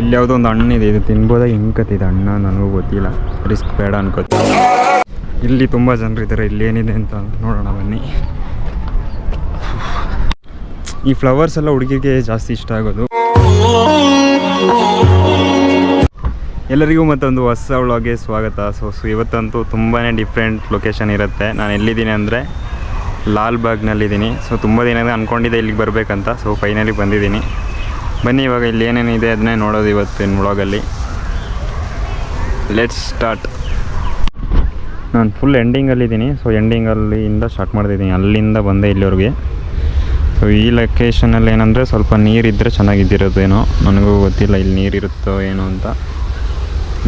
ಇಲ್ಲಿ ಯಾವುದೋ ಒಂದು ಹಣ್ಣಿದೆ ಇದು ತಿನ್ಬೋದಾ, ಹೆಂಗೆ ಕತ್ತಿದೆ ಅಣ್ಣ, ನನಗೂ ಗೊತ್ತಿಲ್ಲ. ರಿಸ್ಕ್ ಬೇಡ ಅನ್ಕೋತೀನಿ. ಇಲ್ಲಿ ತುಂಬ ಜನರು ಇದ್ದಾರೆ ಇಲ್ಲಿ ಏನಿದೆ ಅಂತ ನೋಡೋಣ, ಬನ್ನಿ. ಈ ಫ್ಲವರ್ಸ್ ಎಲ್ಲ ಹುಡುಗಿಗೆ ಜಾಸ್ತಿ ಇಷ್ಟ ಆಗೋದು. ಎಲ್ಲರಿಗೂ ಮತ್ತೊಂದು ಹೊಸ ವ್ಲಾಗ್ಗೆ ಸ್ವಾಗತ. ಸೊ ಸೊ ಇವತ್ತಂತೂ ತುಂಬಾ ಡಿಫ್ರೆಂಟ್ ಲೊಕೇಶನ್ ಇರುತ್ತೆ. ನಾನು ಎಲ್ಲಿದ್ದೀನಿ ಅಂದರೆ ಲಾಲ್ಬಾಗ್ನಲ್ಲಿದ್ದೀನಿ ಸೊ ತುಂಬ ದಿನ ಅಂದ್ಕೊಂಡಿದ್ದೆ ಇಲ್ಲಿಗೆ ಬರಬೇಕಂತ. ಸೊ ಫೈನಲಿ ಬಂದಿದ್ದೀನಿ. ಬನ್ನಿ, ಇವಾಗ ಇಲ್ಲಿ ಏನೇನಿದೆ ಅದನ್ನೇ ನೋಡೋದು ಇವತ್ತಿನ ವ್ಲಾಗಲ್ಲಿ ಲೆಟ್ಸ್ ಸ್ಟಾರ್ಟ್ ನಾನು ಫುಲ್ ಎಂಡಿಂಗಲ್ಲಿದ್ದೀನಿ ಸೊ ಎಂಡಿಂಗಲ್ಲಿ ಇಂದ ಸ್ಟಾರ್ಟ್ ಮಾಡ್ತಿದ್ದೀನಿ ಅಲ್ಲಿಂದ ಬಂದೆ ಇಲ್ಲಿವರೆಗೆ. ಸೊ ಈ ಲೊಕೇಶನಲ್ಲಿ ಏನಂದರೆ ಸ್ವಲ್ಪ ನೀರಿದ್ದರೆ ಚೆನ್ನಾಗಿದ್ದಿರೋದೇನೋ ನನಗೂ ಗೊತ್ತಿಲ್ಲ ಇಲ್ಲಿ ನೀರಿರುತ್ತೋ ಏನೋ ಅಂತ.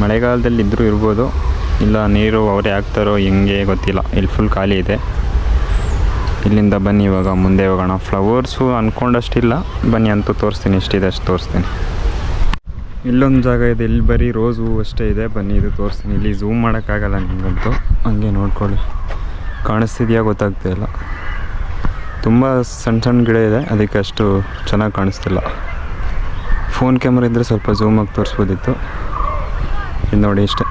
ಮಳೆಗಾಲದಲ್ಲಿ ಇದ್ದರೂ ಇರ್ಬೋದು. ಇಲ್ಲ, ನೀರು ಅವರೇ ಹಾಕ್ತಾರೋ ಹೆಂಗೆ ಗೊತ್ತಿಲ್ಲ. ಇಲ್ಲಿ ಫುಲ್ ಖಾಲಿ ಇದೆ. ಇಲ್ಲಿಂದ ಬನ್ನಿ, ಇವಾಗ ಮುಂದೆ ಹೋಗೋಣ. ಫ್ಲವರ್ಸು ಅಂದ್ಕೊಂಡಷ್ಟಿಲ್ಲ ಬನ್ನಿ ಅಂತೂ ತೋರಿಸ್ತೀನಿ ಇಷ್ಟಿದೆ ಅಷ್ಟು ತೋರಿಸ್ತೀನಿ. ಇಲ್ಲೊಂದು ಜಾಗ ಇದೆ, ಇಲ್ಲಿ ಬರೀ ರೋಸ್ ಅಷ್ಟೇ ಇದೆ. ಬನ್ನಿ, ಇದು ತೋರಿಸ್ತೀನಿ. ಇಲ್ಲಿ ಝೂಮ್ ಮಾಡೋಕ್ಕಾಗಲ್ಲ ನಿಮಗಂತೂ. ಹಂಗೆ ನೋಡ್ಕೊಳ್ಳಿ. ಕಾಣಿಸ್ತಿದೆಯಾ ಗೊತ್ತಾಗ್ತಾ ಇಲ್ಲ. ತುಂಬ ಸಣ್ಣ ಸಣ್ಣ ಗಿಡ ಇದೆ, ಅದಕ್ಕೆ ಅಷ್ಟು ಚೆನ್ನಾಗಿ ಕಾಣಿಸ್ತಿಲ್ಲ. ಫೋನ್ ಕ್ಯಾಮ್ರಾ ಇದ್ದರೆ ಸ್ವಲ್ಪ ಝೂಮಾಗಿ ತೋರಿಸ್ಬೋದಿತ್ತು. ಇದು ನೋಡಿ ಇಷ್ಟೇ.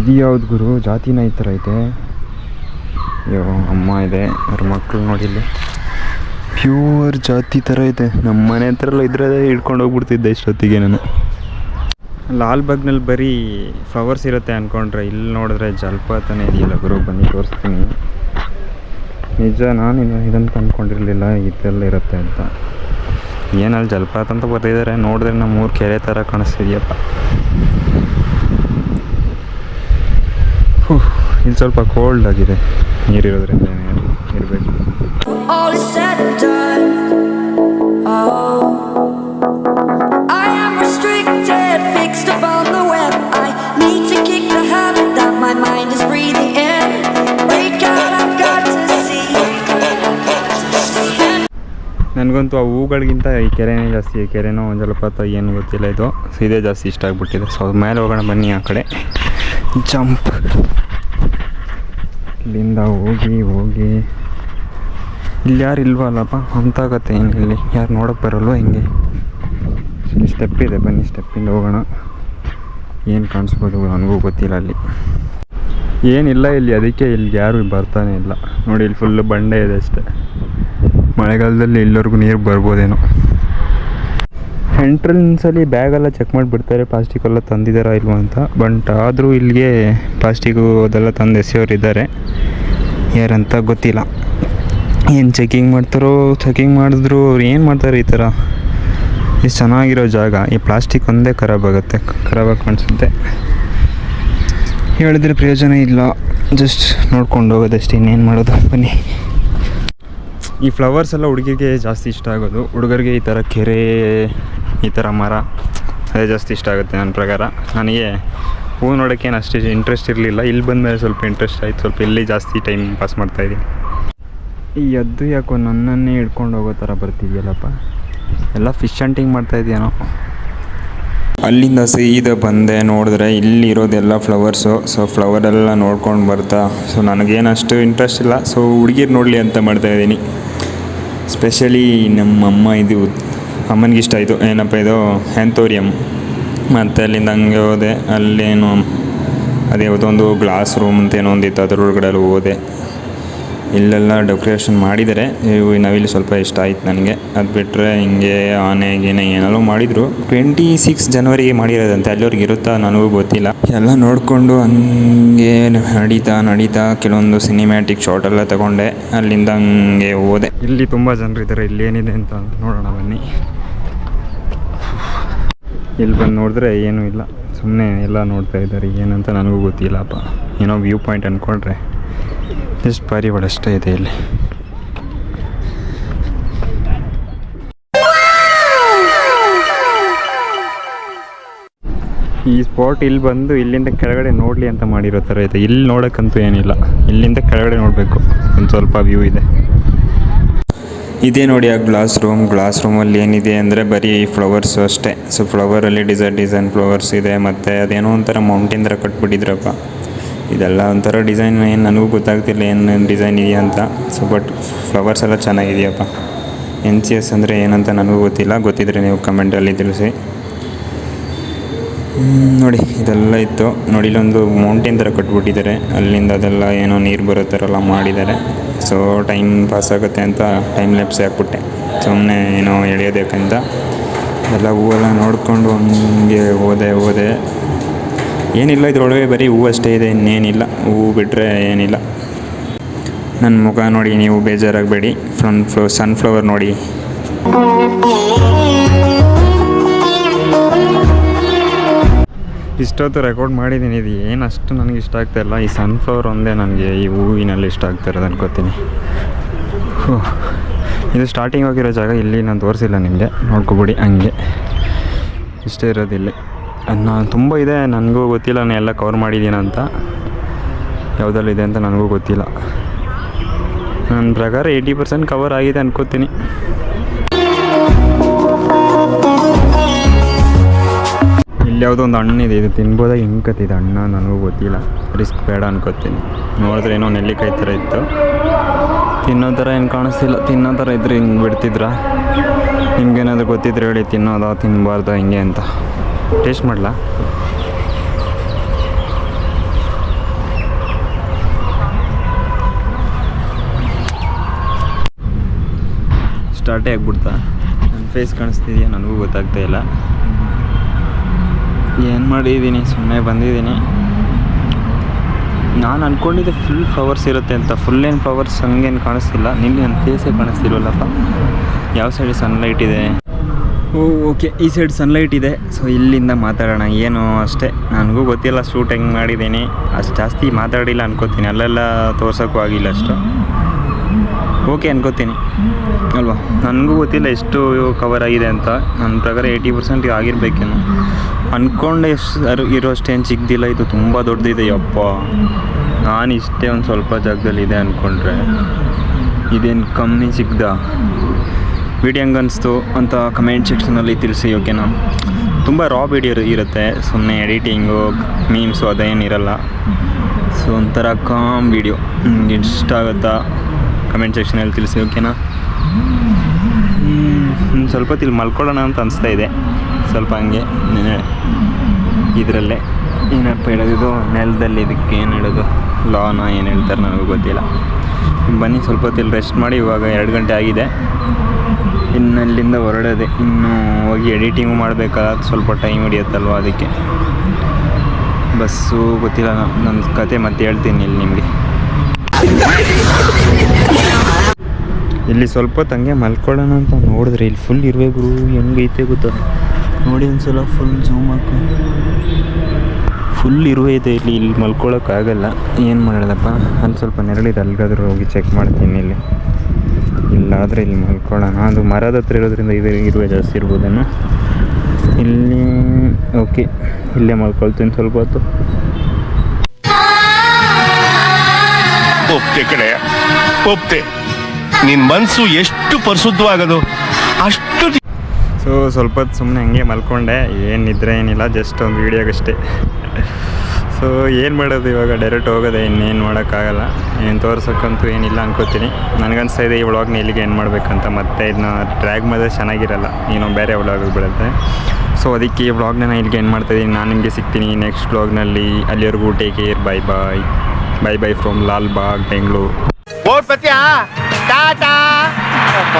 ಇದು ಯಾವ್ದು ಗುರು? ಜಾತಿನ ಈ ಥರ ಐತೆ ಅಯ್ಯೋ ಅಮ್ಮ ಇದೆ ಅವ್ರ ಮಕ್ಕಳು ನೋಡಿ ಇಲ್ಲಿ. ಪ್ಯೂರ್ ಜಾತಿ ಥರ ಇದೆ. ನಮ್ಮ ಮನೆ ಹತ್ರ ಎಲ್ಲ ಇದ್ರೆ ಹಿಡ್ಕೊಂಡು ಹೋಗ್ಬಿಡ್ತಿದ್ದೆ ಇಷ್ಟೊತ್ತಿಗೆ ನಾನು. ಲಾಲ್ಬಾಗ್ನಲ್ಲಿ ಬರೀ ಫ್ಲವರ್ಸ್ ಇರುತ್ತೆ ಅಂದ್ಕೊಂಡ್ರೆ ಇಲ್ಲಿ ನೋಡಿದ್ರೆ ಜಲಪಾತನೇ ಇದೆಯಲ್ಲ ಗುರು ಬನ್ನಿ ತೋರಿಸ್ತೀನಿ. ನಿಜ ನಾನು ಇನ್ನೂ ಇದಂತ ಅಂದ್ಕೊಂಡಿರಲಿಲ್ಲ ಇದೆಲ್ಲ ಇರುತ್ತೆ ಅಂತ. ಏನಲ್ಲಿ ಜಲಪಾತ ಅಂತ ಬರ್ತಿದ್ದಾರೆ ನೋಡಿದ್ರೆ ನಮ್ಮ ಊರು ಕೆರೆ ಥರ ಕಾಣಿಸ್ತಿದ್ಯಪ್ಪ. ಹ್ಞೂ ಸ್ವಲ್ಪ ಕೋಲ್ಡ್ ಆಗಿದೆ. ನೀರಿರೋದ್ರಿಂದ ಇರಬೇಕು. ನನಗಂತೂ ಆ ಹೂಗಳಿಗಿಂತ ಈ ಕೆರೆನೇ ಜಾಸ್ತಿ ಈ ಕೆರೆನೋ ಒಂದು ಜಲಪಾತ ಏನು ಗೊತ್ತಿಲ್ಲ ಇದು. ಇದೇ ಜಾಸ್ತಿ ಇಷ್ಟ ಆಗಿಬಿಟ್ಟಿದೆ. ಸೊ ಮೇಲೆ ಹೋಗೋಣ ಬನ್ನಿ ಆ ಕಡೆ. ಜಂಪ್ ಇಲ್ಲಿಂದ ಹೋಗಿ ಹೋಗಿ. ಇಲ್ಲಿ ಯಾರು ಇಲ್ವಲ್ಲಪ್ಪ? ಅಂತಾಗತ್ತೆ ಏನು ಇಲ್ಲಿ? ಯಾರು ನೋಡೋಕೆ ಬರಲ್ವ ಹಿಂಗೆ? ಇಲ್ಲಿ ಸ್ಟೆಪ್ ಇದೆ, ಬನ್ನಿ ಸ್ಟೆಪ್ಪಿಂದ ಹೋಗೋಣ. ಏನು ಕಾಣಿಸ್ಬೋದು ನನಗೂ ಗೊತ್ತಿಲ್ಲ ಅಲ್ಲಿ. ಏನಿಲ್ಲ ಇಲ್ಲಿ, ಅದಕ್ಕೆ ಇಲ್ಲಿ ಯಾರು ಬರ್ತಾನೆ ಇಲ್ಲ. ನೋಡಿ, ಇಲ್ಲಿ ಫುಲ್ಲು ಬಂಡೆ ಇದೆ ಅಷ್ಟೇ. ಮಳೆಗಾಲದಲ್ಲಿ ಇಲ್ಲಿವರೆಗೂ ನೀರು ಬರ್ಬೋದೇನೋ. ಎಂಟ್ರೆನ್ಸಲ್ಲಿ ಬ್ಯಾಗೆಲ್ಲ ಚೆಕ್ ಮಾಡಿಬಿಡ್ತಾರೆ ಪ್ಲಾಸ್ಟಿಕ್ ಎಲ್ಲ ತಂದಿದ್ದಾರಾ ಇಲ್ವಾ ಅಂತ. ಬಟ್ ಆದರೂ ಇಲ್ಲಿಗೆ ಪ್ಲಾಸ್ಟಿಕ್ಕು ಅದೆಲ್ಲ ತಂದು ಎಸೆಯೋರು ಇದ್ದಾರೆ ಯಾರಂತ ಗೊತ್ತಿಲ್ಲ. ಏನು ಚೆಕಿಂಗ್ ಮಾಡ್ತಾರೋ ಚೆಕಿಂಗ್ ಮಾಡಿದ್ರು ಅವ್ರು ಏನು ಮಾಡ್ತಾರೆ ಈ ಥರ? ಇಷ್ಟು ಚೆನ್ನಾಗಿರೋ ಜಾಗ. ಈ ಪ್ಲಾಸ್ಟಿಕ್ ಒಂದೇ ಖರಾಬ್ ಆಗುತ್ತೆ ಖರಾಬಾಗಿ ಕಾಣಿಸುತ್ತೆ. ಹೇಳಿದ್ರೆ ಪ್ರಯೋಜನ ಇಲ್ಲ. ಜಸ್ಟ್ ನೋಡ್ಕೊಂಡು ಹೋಗೋದಷ್ಟೇ, ಇನ್ನೇನು ಮಾಡೋದು. ಬನ್ನಿ. ಈ ಫ್ಲವರ್ಸ್ ಎಲ್ಲ ಹುಡುಗಿಗೆ ಜಾಸ್ತಿ ಇಷ್ಟ ಆಗೋದು. ಹುಡುಗರಿಗೆ ಈ ಥರ ಕೆರೆ ಈ ಥರ ಮರ ಅದೇ ಜಾಸ್ತಿ ಇಷ್ಟ ಆಗುತ್ತೆ ನನ್ನ ಪ್ರಕಾರ. ನನಗೆ ಹೂ ನೋಡೋಕ್ಕೇನು ಅಷ್ಟು ಇಂಟ್ರೆಸ್ಟ್ ಇರಲಿಲ್ಲ. ಇಲ್ಲಿ ಬಂದಮೇಲೆ ಸ್ವಲ್ಪ ಇಂಟ್ರೆಸ್ಟ್ ಆಯ್ತು. ಸ್ವಲ್ಪ ಇಲ್ಲಿ ಜಾಸ್ತಿ ಟೈಮ್ ಪಾಸ್ ಮಾಡ್ತಾಯಿದ್ದೀನಿ ಈ ಎದ್ದು ಯಾಕೋ ನನ್ನನ್ನೇ ಹಿಡ್ಕೊಂಡು ಹೋಗೋ ಥರ ಬರ್ತಿದೆಯಲ್ಲಪ್ಪ. ಎಲ್ಲ ಫಿಶ್ ಹಂಟಿಂಗ್ ಮಾಡ್ತಾ ಇದೆಯೇನೋ. ಅಲ್ಲಿಂದ ಸೀದಾ ಬಂದೆ. ನೋಡಿದ್ರೆ ಇಲ್ಲಿರೋದೆಲ್ಲ ಫ್ಲವರ್ಸು ಸೊ ಫ್ಲವರೆಲ್ಲ ನೋಡ್ಕೊಂಡು ಬರ್ತಾ. ಸೊ ನನಗೇನು ಅಷ್ಟು ಇಂಟ್ರೆಸ್ಟ್ ಇಲ್ಲ. ಸೊ ಹುಡುಗಿರು ನೋಡಲಿ ಅಂತ ಮಾಡ್ತಾಯಿದ್ದೀನಿ ಸ್ಪೆಷಲಿ ನಮ್ಮ ಅಮ್ಮ ಇದು ಅಮ್ಮನಿಗೆ ಇಷ್ಟ ಆಯಿತು. ಏನಪ್ಪ ಇದು? ಹ್ಯಾಂಥೋರಿಯಂ ಮತ್ತು ಅಲ್ಲಿಂದ ಹಂಗೆ ಹೋದೆ. ಅಲ್ಲೇನು? ಅದೇ ಯಾವುದೊಂದು ಗ್ಲಾಸ್ ರೂಮ್ ಅಂತ ಏನೋ ಒಂದಿತ್ತು. ಅದ್ರೊಳಗಡೆ ಅಲ್ಲಿ ಹೋದೆ. ಇಲ್ಲೆಲ್ಲ ಡೆಕೋರೇಷನ್ ಮಾಡಿದ್ದಾರೆ. ಇವು ನವಿಲು ಸ್ವಲ್ಪ ಇಷ್ಟ ಆಯ್ತು ನನಗೆ. ಅದು ಬಿಟ್ಟರೆ ಹಿಂಗೆ ಆನೆ, ಗೀನೆ ಏನೆಲ್ಲೋ ಮಾಡಿದರು. Twenty six ಜನವರಿಗೆ ಮಾಡಿರೋದಂತೆ. ಅಲ್ಲಿವ್ರಿಗೆ ಇರುತ್ತಾ ನನಗೂ ಗೊತ್ತಿಲ್ಲ. ಎಲ್ಲ ನೋಡಿಕೊಂಡು ಹಂಗೆ ನಡೀತಾ ನಡೀತಾ ಕೆಲವೊಂದು ಸಿನಿಮ್ಯಾಟಿಕ್ ಶಾರ್ಟ್ ಎಲ್ಲ ತಗೊಂಡೆ. ಅಲ್ಲಿಂದ ಹಂಗೆ ಹೋದೆ. ಇಲ್ಲಿ ತುಂಬ ಜನರಿದ್ದಾರೆ. ಇಲ್ಲೇನಿದೆ ಅಂತ ನೋಡೋಣ ಬನ್ನಿ. ಇಲ್ಲಿ ಬಂದು ನೋಡಿದ್ರೆ ಏನೂ ಇಲ್ಲ. ಸುಮ್ಮನೆ ಎಲ್ಲ ನೋಡ್ತಾ ಇದ್ದಾರೆ. ಏನಂತ ನನಗೂ ಗೊತ್ತಿಲ್ಲಪ್ಪ ಏನೋ ವ್ಯೂ ಪಾಯಿಂಟ್ ಅಂದ್ಕೊಂಡ್ರೆ ಜಸ್ಟ್ ಪಾರಿವಾಳ ಅಷ್ಟೇ ಇದೆ ಇಲ್ಲಿ. ಈ ಸ್ಪಾಟ್ ಇಲ್ಲಿ ಬಂದು ಇಲ್ಲಿಂದ ಕೆಳಗಡೆ ನೋಡಲಿ ಅಂತ ಮಾಡಿರೋ ಥರ ಇದೆ. ಇಲ್ಲಿ ನೋಡೋಕ್ಕಂತೂ ಏನಿಲ್ಲ. ಇಲ್ಲಿಂದ ಕೆಳಗಡೆ ನೋಡಬೇಕು. ಒಂದು ಸ್ವಲ್ಪ ವ್ಯೂ ಇದೆ. ಇದೇ ನೋಡಿ ಆ ಗ್ಲಾಸ್ ರೂಮ್ ಗ್ಲಾಸ್ ರೂಮಲ್ಲಿ ಏನಿದೆ ಅಂದರೆ ಬರೀ ಫ್ಲವರ್ಸು ಅಷ್ಟೇ. ಸೊ ಫ್ಲವರಲ್ಲಿ ಡಿಸೈನ್ ಡಿಸೈನ್ ಫ್ಲವರ್ಸ್ ಇದೆ ಮತ್ತು ಅದೇನೋ ಒಂಥರ ಮೌಂಟೇನ್ ಥರ ಕಟ್ಬಿಟ್ಟಿದ್ರಪ್ಪ. ಇದೆಲ್ಲ ಒಂಥರ ಡಿಸೈನ್ ಏನು ನನಗೂ ಗೊತ್ತಾಗ್ತಿಲ್ಲ ಏನು ಡಿಸೈನ್ ಇದೆಯಾ ಅಂತ. ಸೊ ಬಟ್ ಫ್ಲವರ್ಸ್ ಎಲ್ಲ ಚೆನ್ನಾಗಿದೆಯಪ್ಪ. ಎನ್ ಸಿ ಎಸ್ ಅಂದರೆ ಏನಂತ ನನಗೂ ಗೊತ್ತಿಲ್ಲ. ಗೊತ್ತಿದ್ರೆ ನೀವು ಕಮೆಂಟಲ್ಲಿ ತಿಳಿಸಿ. ನೋಡಿ ಇದೆಲ್ಲ ಇತ್ತು. ನೋಡಿ ಇಲ್ಲೊಂದು ಮೌಂಟೇನ್ ಥರ ಕಟ್ಬಿಟ್ಟಿದ್ದಾರೆ. ಅಲ್ಲಿಂದ ಅದೆಲ್ಲ ಏನೋ ನೀರು ಬರೋ ಥರ ಎಲ್ಲ ಮಾಡಿದ್ದಾರೆ. ಸೊ ಟೈಮ್ ಪಾಸ್ ಆಗುತ್ತೆ ಅಂತ ಟೈಮ್ ಲ್ಯಾಪ್ಸ್ ಹಾಕ್ಬಿಟ್ಟೆ ಸುಮ್ಮನೆ ಏನೋ ಎಳೆಯೋದಕ್ಕಂತ ಎಲ್ಲ ಹೂವೆಲ್ಲ ನೋಡಿಕೊಂಡು ಹಂಗೆ ಹೋದೆ ಹೋದೆ. ಏನಿಲ್ಲ, ಇದ್ರೊಳಗೆ ಬರೀ ಹೂವು ಅಷ್ಟೇ ಇದೆ, ಇನ್ನೇನಿಲ್ಲ. ಹೂವು ಬಿಟ್ಟರೆ ಏನಿಲ್ಲ. ನನ್ನ ಮುಖ ನೋಡಿ ನೀವು ಬೇಜಾರಾಗಬೇಡಿ. ಫ್ರನ್ ಫ್ಲೋ ಸನ್ಫ್ಲವರ್ ನೋಡಿ. ಇಷ್ಟೊತ್ತು ರೆಕಾರ್ಡ್ ಮಾಡಿದ್ದೀನಿ ಇದು ಏನು ಅಷ್ಟು ನನಗೆ ಇಷ್ಟ ಆಗ್ತಾ ಇಲ್ಲ. ಈ ಸನ್ಫ್ಲವರ್ ಒಂದೇ ನನಗೆ, ಈ ಹೂವಿನಲ್ಲಿ ಇಷ್ಟ ಆಗ್ತಾ ಇರೋದು ಅನ್ಕೋತೀನಿ. ಇದು ಸ್ಟಾರ್ಟಿಂಗ್ ಹೋಗಿರೋ ಜಾಗ, ಇಲ್ಲಿ ನಾನು ತೋರಿಸಿಲ್ಲ ನಿಮಗೆ. ನೋಡ್ಕೊಬಿಡಿ ಹಂಗೆ. ಇಷ್ಟೇ ಇರೋದು ಇಲ್ಲಿ. ನಾನು ತುಂಬ ಇದೆ, ನನಗೂ ಗೊತ್ತಿಲ್ಲ, ನಾನು ಎಲ್ಲ ಕವರ್ ಮಾಡಿದ್ದೀನಿ ಅಂತ. ಯಾವುದಲ್ಲಿದೆ ಅಂತ ನನಗೂ ಗೊತ್ತಿಲ್ಲ. ನನ್ನ ಪ್ರಕಾರ ಏಯ್ಟಿ ಪರ್ಸೆಂಟ್ ಕವರ್ ಆಗಿದೆ ಅನ್ಕೋತೀನಿ. ಇಲ್ಲಿ ಯಾವುದೋ ಒಂದು ಹಣ್ಣಿದೆ ಇದು ತಿನ್ಬೋದ? ಹೆಂಗೆ ಕತ್ತಿದೆ ಅಣ್ಣ? ನನಗೂ ಗೊತ್ತಿಲ್ಲ. ರಿಸ್ಕ್ ಬೇಡ ಅನ್ಕೋತೀನಿ. ನೋಡಿದ್ರೆ ಏನೋ ನೆಲ್ಲಿಕಾಯಿ ಥರ ಇತ್ತು. ತಿನ್ನೋ ಥರ ಏನು ಕಾಣಿಸ್ತಿಲ್ಲ. ತಿನ್ನೋ ಥರ ಇದ್ರೆ ಹಿಂಗೆ ಬಿಡ್ತಿದ್ರ? ನಿಮ್ಗೇನಾದ್ರು ಗೊತ್ತಿದ್ರೆ ಹೇಳಿ. ತಿನ್ನೋದ ತಿನ್ನಬಾರ್ದಾ ಹಿಂಗೆ ಅಂತ. ಟೇಸ್ಟ್ ಮಾಡಲಾ? ಸ್ಟಾರ್ಟೇ ಆಗ್ಬಿಡ್ತಾ? ನನ್ನ ಫೇಸ್ ಕಾಣಿಸ್ತಿದೆಯಾ? ನನಗೂ ಗೊತ್ತಾಗ್ತಾ ಇಲ್ಲ. ಏನು ಮಾಡಿದ್ದೀನಿ ಸುಮ್ಮನೆ ಬಂದಿದ್ದೀನಿ. ನಾನು ಅಂದ್ಕೊಂಡಿದ್ದೆ ಫುಲ್ ಫ್ಲವರ್ಸ್ ಇರುತ್ತೆ ಅಂತ. ಫುಲ್ ಏನು ಫ್ಲವರ್ಸ್ ಹಂಗೇನು ಕಾಣಿಸ್ತಿಲ್ಲ. ನಿನ್ನೆ ನನ್ನ ಫೇಸೇ ಕಾಣಿಸ್ತಿಲ್ವಲ್ಲಪ್ಪ. ಯಾವ ಸೈಡ್ ಸನ್ಲೈಟ್ ಇದೆ? ಓ ಓಕೆ ಈ ಸೈಡ್ ಸನ್ಲೈಟ್ ಇದೆ. ಸೊ ಇಲ್ಲಿಂದ ಮಾತಾಡೋಣ. ಏನು ಅಷ್ಟೇ. ನನಗೂ ಗೊತ್ತಿಲ್ಲ ಶೂಟ್ ಹೆಂಗೆ ಮಾಡಿದ್ದೀನಿ. ಅಷ್ಟು ಜಾಸ್ತಿ ಮಾತಾಡಿಲ್ಲ ಅನ್ಕೋತೀನಿ. ಅಲ್ಲೆಲ್ಲ ತೋರ್ಸೋಕ್ಕೂ ಆಗಿಲ್ಲ ಅಷ್ಟು. ಓಕೆ ಅನ್ಕೋತೀನಿ. ಅಲ್ವಾ? ನನಗೂ ಗೊತ್ತಿಲ್ಲ ಎಷ್ಟು ಕವರ್ ಆಗಿದೆ ಅಂತ. ನನ್ನ ಪ್ರಕಾರ ಏಯ್ಟಿ ಪರ್ಸೆಂಟ್ ಆಗಿರ್ಬೇಕೇನು. ಅಂದ್ಕೊಂಡೆ ಎಷ್ಟು ಇರೋಷ್ಟು ಏನು ಸಿಗ್ದಿಲ್ಲ ಇದು ತುಂಬ ದೊಡ್ಡದಿದೆ ಯಪ್ಪ. ನಾನು ಇಷ್ಟೇ ಒಂದು ಸ್ವಲ್ಪ ಜಾಗದಲ್ಲಿ ಇದೆ ಅಂದ್ಕೊಂಡ್ರೆ ಇದೇನು ಕಮ್ಮಿ ಸಿಗ್ದ ವಿಡಿಯೋ ಹಂಗೆ ಅನಿಸ್ತು ಅಂತ ಕಮೆಂಟ್ ಸೆಕ್ಷನಲ್ಲಿ ತಿಳಿಸಿ ಓಕೆನಾ ತುಂಬ ರಾ ವಿಡಿಯೋ ಇರುತ್ತೆ ಸುಮ್ಮನೆ ಎಡಿಟಿಂಗು ಮೀಮ್ಸು ಅದೇನಿರಲ್ಲ ಸೊ ಒಂಥರ ಕಾಮ್ ವಿಡಿಯೋ ನಿಮ್ಗೆ ಇಷ್ಟ ಆಗುತ್ತಾ? ಕಮೆಂಟ್ ಸೆಕ್ಷನಲ್ಲಿ ತಿಳಿಸಿ ಓಕೆನಾ ಸ್ವಲ್ಪ ಹೊತ್ತು ಇಲ್ಲಿ ಮಲ್ಕೊಳ್ಳೋಣ ಅಂತ ಅನಿಸ್ತಾ ಇದೆ. ಸ್ವಲ್ಪ ಹಂಗೆ ಇದರಲ್ಲೇ. ಏನಪ್ಪ ಹೇಳೋದು ನೆಲದಲ್ಲಿ ಇದಕ್ಕೆ ಏನು ಹೇಳೋದು? ಲಾನ ಏನು ಹೇಳ್ತಾರೆ ನನಗೂ ಗೊತ್ತಿಲ್ಲ. ಬನ್ನಿ ಸ್ವಲ್ಪ ಹೊತ್ತು ಇಲ್ಲಿ ರೆಸ್ಟ್ ಮಾಡಿ ಇವಾಗ ಎರಡು ಗಂಟೆ ಆಗಿದೆ. ಇನ್ನಲ್ಲಿಂದ ಹೊರಡೋದೆ ಇನ್ನೂ ಹೋಗಿ ಎಡಿಟಿಂಗ್ ಮಾಡಬೇಕಾದ ಸ್ವಲ್ಪ ಟೈಮ್ ಹಿಡಿಯುತ್ತಲ್ವ ಅದಕ್ಕೆ? ಬಸ್ಸು ಗೊತ್ತಿಲ್ಲ ನನ್ನ ಕತೆ ಮತ್ತೆ ಹೇಳ್ತೀನಿ ಇಲ್ಲಿ ನಿಮಗೆ. ಇಲ್ಲಿ ಸ್ವಲ್ಪ ಹಂಗೆ ಮಲ್ಕೊಳ್ಳೋಣ ಅಂತ ನೋಡಿದ್ರೆ ಇಲ್ಲಿ ಫುಲ್ ಇರಬೇಕು ಹೆಂಗೈತೆ ಗೊತ್ತಾ? ನೋಡಿ ಒಂದ್ಸಲ ಫುಲ್ ಜೂಮ್ ಹಾಕು. ಫುಲ್ ಇರುವೆ ಇದೆ ಇಲ್ಲಿ ಇಲ್ಲಿ ಮಲ್ಕೊಳ್ಳೋಕ್ಕಾಗಲ್ಲ. ಏನು ಮಾಡೋದಪ್ಪ? ಅಲ್ಲಿ ಸ್ವಲ್ಪ ನೆರಳಿದೆ ಅಲ್ಲಿಗಾದ್ರೂ ಹೋಗಿ ಚೆಕ್ ಮಾಡ್ತೀನಿ ಇಲ್ಲಿ. ಇಲ್ಲಾದರೆ ಇಲ್ಲಿ ಮಲ್ಕೊಳ್ಳೋಣ. ಅದು ಮರದ ಹತ್ರ ಇರೋದ್ರಿಂದ ಇದು ಇರುವೆ ಜಾಸ್ತಿ ಇರ್ಬೋದೇನು. ಇಲ್ಲಿ ಓಕೆ ಇಲ್ಲೇ ಮಲ್ಕೊಳ್ತೀನಿ ಸ್ವಲ್ಪ ಹೊತ್ತು. ಒಪ್ತೆ ಕಡೆ ಒಪ್ತೆ. ನಿನ್ ಮನ್ಸು ಎಷ್ಟು ಪರಿಶುದ್ಧವಾಗದು? ಅಷ್ಟು ಸೊ ಸ್ವಲ್ಪ ಹೊತ್ತು ಸುಮ್ಮನೆ ಹಂಗೆ ಮಲ್ಕೊಂಡೆ. ಏನಿದ್ರೆ ನಿದ್ರೆ ಏನಿಲ್ಲ ಜಸ್ಟ್ ಒಂದು ವೀಡಿಯೋಗಷ್ಟೇ. ಸೊ ಏನು ಮಾಡೋದು ಇವಾಗ? ಡೈರೆಕ್ಟ್ ಹೋಗೋದೆ ಇನ್ನೇನು ಮಾಡೋಕ್ಕಾಗಲ್ಲ. ಏನು ತೋರ್ಸೋಕ್ಕಂತೂ ಏನಿಲ್ಲ ಅನ್ಕೋತೀನಿ. ನನಗನ್ಸ್ತಾ ಇದೆ ಈ ವ್ಲಾಗ್ನ ಇಲ್ಲಿಗೆ ಏನು ಮಾಡಬೇಕಂತ. ಮತ್ತೆ ಇದನ್ನ ಟ್ರ್ಯಾಗ್ ಮಾಡಿದ್ರೆ ಚೆನ್ನಾಗಿರಲ್ಲ. ಏನೋ ಬೇರೆ ವ್ಲಾಗ್ ಬಿಡುತ್ತೆ. ಸೊ ಅದಕ್ಕೆ ಈ ವ್ಲಾಗ್ನ ನಾನು ಇಲ್ಲಿಗೆ ಏನು ಮಾಡ್ತಾಯಿದ್ದೀನಿ ನಾನು ನಿಮಗೆ ಸಿಗ್ತೀನಿ ನೆಕ್ಸ್ಟ್ ವ್ಲಾಗ್ನಲ್ಲಿ ಅಲ್ಲಿವರೆಗೂ take care bye bye bye bye from Lalbagh Bengaluru. ター